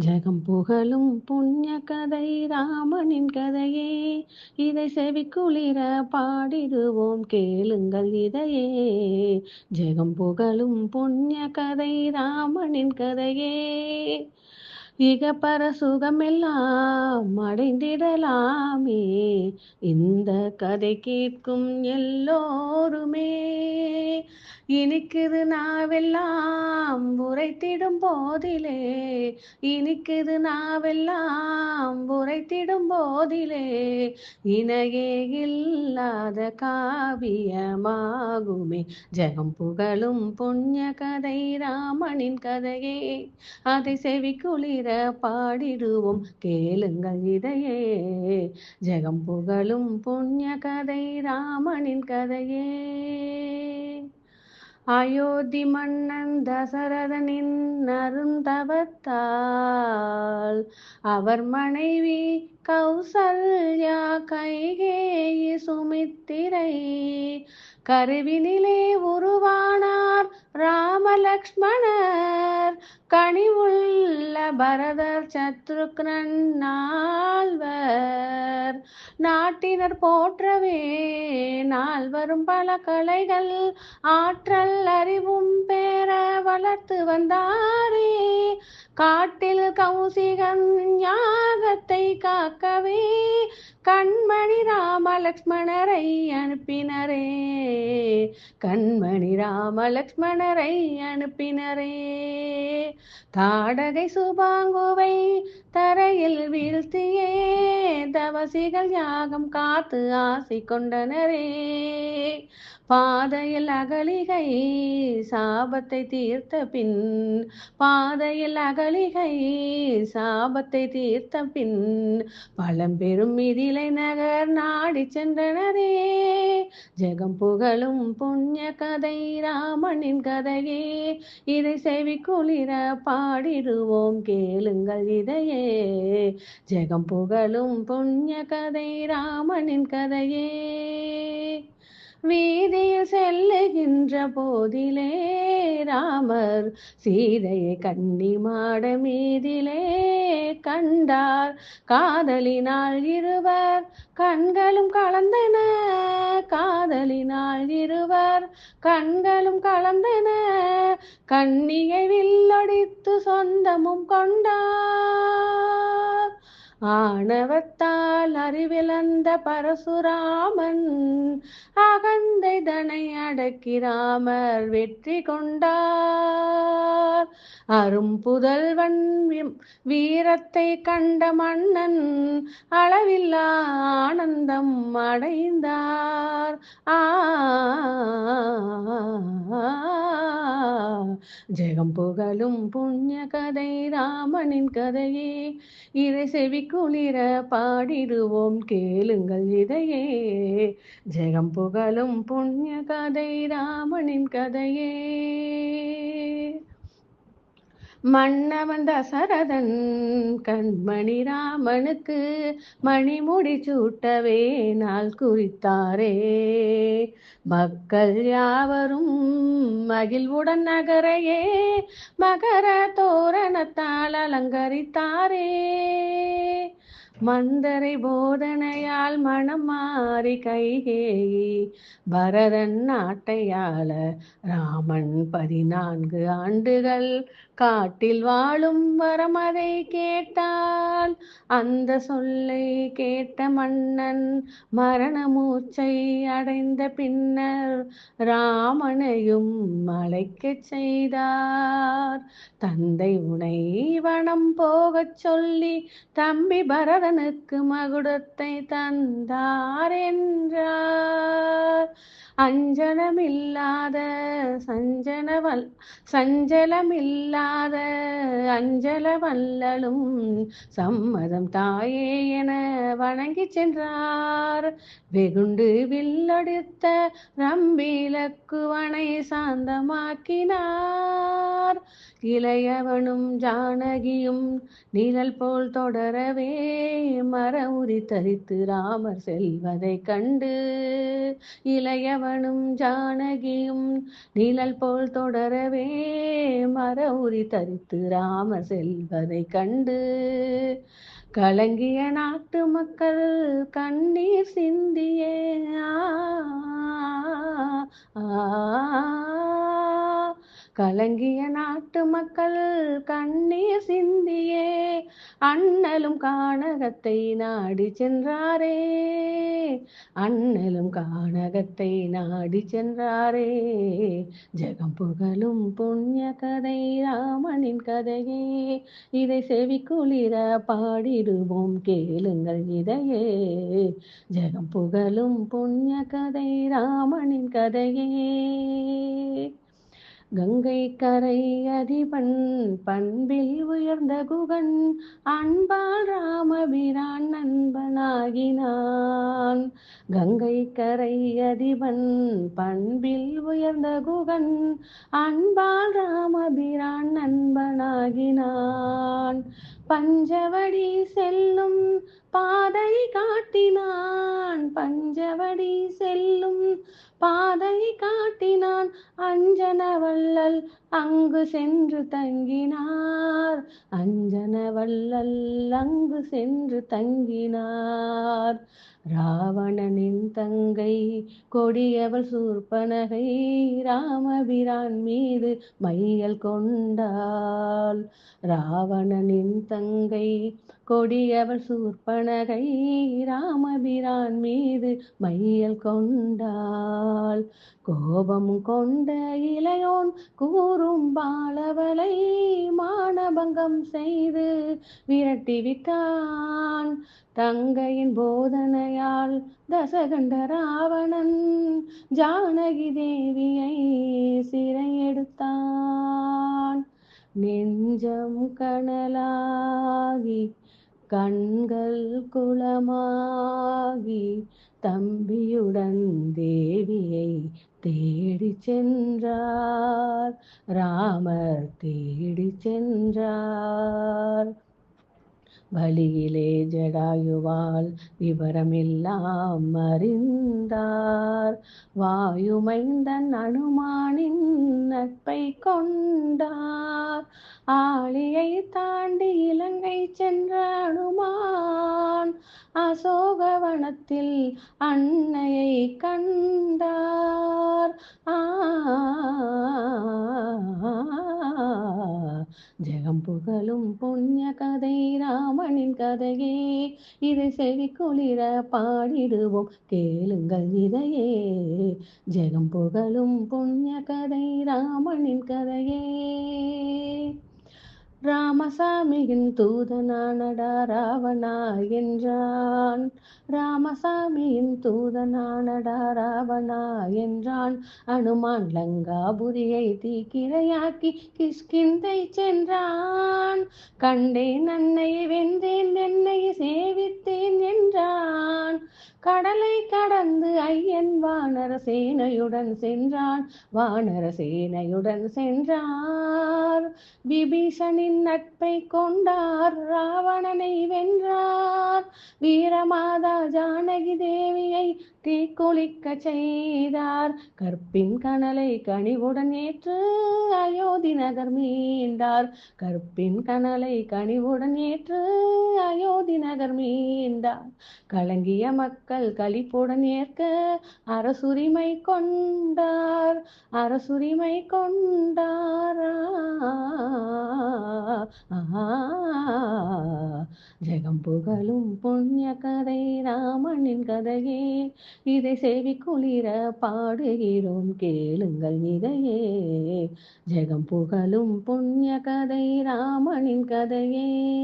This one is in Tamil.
ஜெகம் புகழும் புண்ணிய கதை ராமனின் கதையே. இதை செவிக்குளிர பாடிடுவோம் கேளுங்கள் இதையே. ஜெகம் புகழும் புண்ணிய கதை ராமனின் கதையே. இகப்பர சுகமெல்லாம் அடைந்திடலாமே. இந்த கதை கேட்கும் எல்லோருமே. இனிக்குது நாவெல்லாம் உரைத்திடும் போதிலே. இனிக்குது நாவெல்லாம் உரைத்திடும் போதிலே. இணையே இல்லாத காவியமாகுமே. ஜெகம் புகழும் புண்ணிய கதை ராமனின் கதையே. அதை செவி குளிர பாடிடுவோம் கேளுங்கள் இதையே. ஜெகம் புகழும் புண்ணிய கதை ராமனின் கதையே. அயோத்தி மன்னன் தசரதனின் அருந்தவத்தால் அவர் மனைவி கௌசல்யா கைகேயி சுமித்திரை கருவினிலே உருவானார் ராமலக்ஷ்மணர். கனிவுள்ள பரதர் சத்ருக்னன் நால்வர். நாட்டினர் போற்றவே நால்வரும் பல கலைகள் ஆற்றல் அறிவும் பேர வளர்த்து வந்தாரே. காட்டில் கௌசிகன் யாகத்தை காக்கவே கண்மணி ராமலக்ஷ்மணரை அனுப்பினரே. கண்மணி ராமலக்ஷ்மணரை அனுப்பினரே. தாடகை சுபாங்குவை தரையில் வீழ்த்தியே தவசிகள் யாகம் காத்து ஆசை கொண்டனரே. பாதையில் அகலிகை சாபத்தை தீர்த்த பின் பாதையில் அகலிகை சாபத்தை தீர்த்த பின் பழம்பெரும் மிதிலை நகர் நாடி சென்றனரே. ஜெகம் புகழும் புண்ணிய கதை ராமனின் கதையே இதை செவி குளிர பா பாடிடுவோம் கேளுங்கள் இதையே. ஜெகம் புகழும் புண்ணிய கதை ராமனின் கதையே. வீதியில் செல்லுகின்ற போதிலே ராமர் சீதையை கன்னி மாட மீதிலே. கண்டார் காதலினால் இருவர் கண்களும் கலந்தன. காதலினால் இரு கண்களும் கலந்தன. கண்ணியை வில்லடித்து சொந்தமும் கொண்டார். ஆணவத்தால் அறிவிழந்த பரசுராமன் அகந்தை தனை அடக்கி ராமர் வெற்றி கொண்டார். அரும்புதல்வன் வீரத்தை கண்ட மன்னன் அளவில்லா ஆனந்தம் அடைந்தார். ஆ ஜெகம் புகழும் புண்ணிய கதை ராமனின் கதையே. இதை செவி குளிர பாடிடுவோம் கேளுங்கள் இதையே. ஜெகம் புகழும் புண்ணிய கதை ராமனின் கதையே. மன்னவன் தசரதன் கண்மணி ராமனுக்கு மணிமுடி சூட்டவே நாள் குறித்தாரே. மக்கள் யாவரும் மகிழ்வுடன் நகரையே மகர தோரணத்தால் அலங்கரித்தாரே. மந்தரை போதனையால் மனம் மாறி கைகேயி பரதன் நாட்டையாள ராமன் பதினான்கு ஆண்டுகள் காட்டில் வாழும் வரமதை கேட்டால் அந்த சொல்லை கேட்ட மன்னன் மரண மூச்சை அடைந்த பின்னர் ராமனையும் அழைக்கச் செய்தார். தந்தை உனை வனம் போகச் சொல்லி தம்பி பரதனுக்கு மகுடத்தை தந்தார் என்றார். அஞ்சலமில்லாத சஞ்சனவல் சஞ்சலமில்லாத அஞ்சல வல்லலும் சம்மதம் தாயே என வணங்கி சென்றார். வெகுண்டு வில்லடித்த ரம்பிலக்குவனை சாந்தமாக்கினார். இளையவனும் ஜானகியும் நிழல் போல் தொடரவே மர உரி தரித்து ராமர் செல்வதை கண்டு இளையவனும் ஜானகியும் நிழல் போல் தொடரவே மர உரி தரித்து ராம செல்வதை கண்டு. கலங்கிய நாட்டு மக்கள் கண்ணீர் சிந்தியே. கலங்கிய நாட்டு மக்கள் கண்ணீர் சிந்தியே. அண்ணலும் கானகத்தை நாடி சென்றாரே. அண்ணலும் கானகத்தை நாடி சென்றாரே. ஜெகம் புகழும் புண்ணிய கதை ராமனின் கதையே. இதை செவிக்குளிர பாடிடுவோம் கேளுங்கள் இதையே. ஜெகம் புகழும் புண்ணிய கதை ராமனின் கதையே. கங்கை கரை அதிபன் பண்பில் உயர்ந்த குகன் அன்பால் ராமபிரான் நண்பனாகினான். கங்கை கரை அதிபன் பண்பில் உயர்ந்த குகன் அன்பால் ராமபிரான் நண்பனாகினான். பஞ்சவடி செல்லும் பாதை காட்டினான் பஞ்சவடி செல்லும் பாதை காட்டினான் அஞ்சன வள்ளல் அங்கு சென்று தங்கினார். அஞ்சன வள்ளல் அங்கு சென்று தங்கினார். ராவணனின் தங்கை கொடியவள் சூர்பனகை ராமபிரான் மீது மையல் கொண்டாள். ராவணனின் தங்கை கொடியவள் சூர்பனகை ராமபிரான் மீது மையல் கொண்டாள். கோபம் கொண்ட இளையோன் கூறும் பாலவளை மானபங்கம் செய்து விரட்டிவிட்டான். தங்கையின் போதனையால் தசகண்ட ராவணன் ஜானகி தேவியை சிறையெடுத்தான். நெஞ்சம் கனலாகி கண்கள் குளமாகி தம்பியுடன் தேவியை தேடி சென்றார் ராமர் தேடி சென்றார். வழியிலே ஜடாயுவால் விவரமெல்லாம் அறிந்தார். வாயுமைந்தன் அனுமானின் நட்பை கொண்டார். ஆளியை தாண்டி இலங்கை சென்ற அனுமான் அசோகவனத்தில் அன்னையை கண்டார். ஜெகம் புகழும் புண்ணிய கதை ராமனின் கதையே. இதை செவி குளிர பாடிடுவோம் கேளுங்கள் இதையே. ஜெகம் புகழும் புண்ணிய கதை ராமனின் கதையே. ராமசாமியின் தூதனானடா ராவணா என்றான். ராமசாமியின் தூதனானடா ராவணா என்றான். அனுமான் லங்காபுரியை தீக்கிரையாக்கி கிஷ்கிந்தை சென்றான். கண்டேன் அன்னை வென்றேன் என்னை சேவித்தேன் என்றான். கடலை கடந்து ஐயன் வானர சேனையுடன் சென்றான் வானர சேனையுடன் சென்றார். விபீஷனின் நட்பை கொண்டார் ராவணனை வென்றார். வீரமாதா ஜானகி தேவியை தீ குளிக்க செய்தார். கற்பின் கனலை கனிவுடன் ஏற்று அயோத்தி நகர் மீண்டார். கற்பின் கனலை கனிவுடன் ஏற்று அயோத்தி நகர் மீண்டார். கலங்கிய மக்கள் கழிப்புடன் ஏற்க அரசுரிமை கொண்டார். அரசுரிமை கொண்டார். ஜெகம் புகழும் புண்ணிய கதை ராமனின் கதையே. இதை செவி குளிர பாடுகிறோம் கேளுங்கள் இதையே. ஜெகம் புகழும் புண்ணிய கதை ராமனின் கதையே.